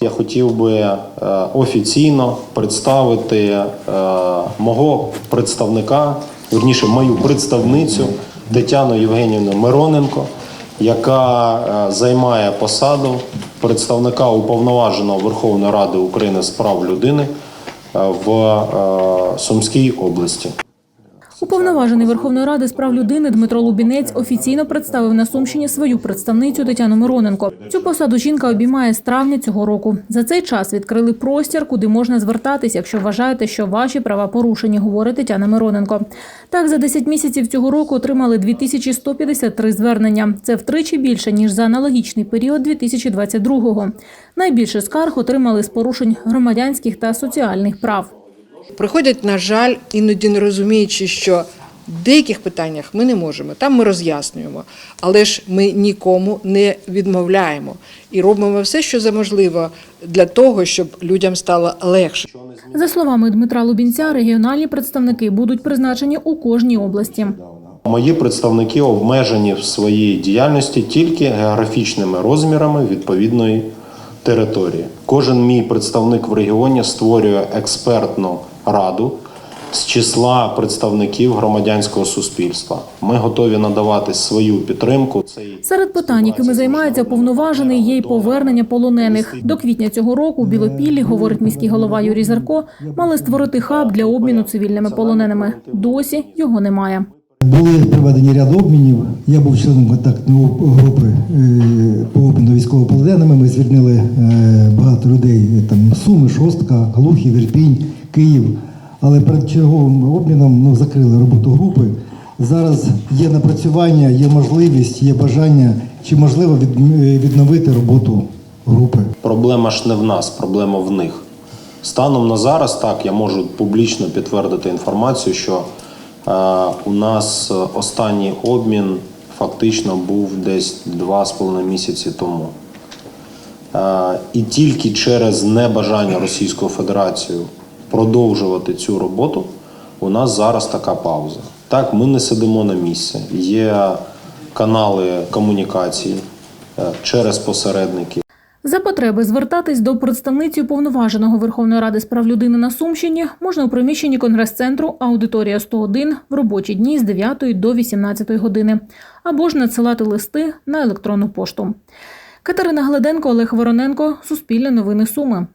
Я хотів би е, офіційно представити е, мого представника, верніше мою представницю Тетяну Євгенівну Мироненко, яка е, займає посаду представника уповноваженого Верховної Ради України з прав людини в Сумській області. Уповноважений Верховної Ради з прав людини Дмитро Лубінець офіційно представив на Сумщині свою представницю Тетяну Мироненко. Цю посаду жінка обіймає з травня цього року. За цей час відкрили простір, куди можна звертатись, якщо вважаєте, що ваші права порушені, говорить Тетяна Мироненко. Так, за 10 місяців цього року отримали 2153 звернення. Це втричі більше ніж за аналогічний період 2022-го. Найбільше скарг отримали з порушень громадянських та соціальних прав. Приходять, на жаль, іноді не розуміючи, що в деяких питаннях ми не можемо, там ми роз'яснюємо, але ж ми нікому не відмовляємо і робимо все, що за можливо для того, щоб людям стало легше. За словами Дмитра Лубінця, регіональні представники будуть призначені у кожній області. Мої представники обмежені в своїй діяльності тільки географічними розмірами відповідної території. Кожен мій представник в регіоні створює експертну раду з числа представників громадянського суспільства. Ми готові надавати свою підтримку. Серед питань, якими займається повноважений, є й повернення полонених. До квітня цього року у Білопіллі, говорить міський голова Юрій Зарко, мали створити хаб для обміну цивільними полоненими. Досі його немає. Були проведені ряд обмінів. Я був членом контактної групи е, по обміну військовополоненими. Ми звільнили е, багато людей там Суми, Шостка, Глухів, Ірпінь, Київ. Але перед черговим обміном ну, закрили роботу групи. Зараз є напрацювання, є можливість, є бажання чи можливо відновити роботу групи. Проблема ж не в нас, проблема в них. Станом на зараз, так, я можу публічно підтвердити інформацію, що е, у нас е, останній обмін фактично був десь 2,5 місяці тому. Е, і тільки через небажання Російської Федерації продовжувати цю роботу, у нас зараз така пауза. Так, ми не сидимо на місці. Є канали комунікації е, через посередників. За потреби звертатись до представниці уповноваженого Верховної Ради з прав людини на Сумщині можна у приміщенні конгрес-центру аудиторія 101 в робочі дні з 9 до 18 години або ж надсилати листи на електронну пошту. Катерина Гледенко, Олег Вороненко, Суспільне новини Суми.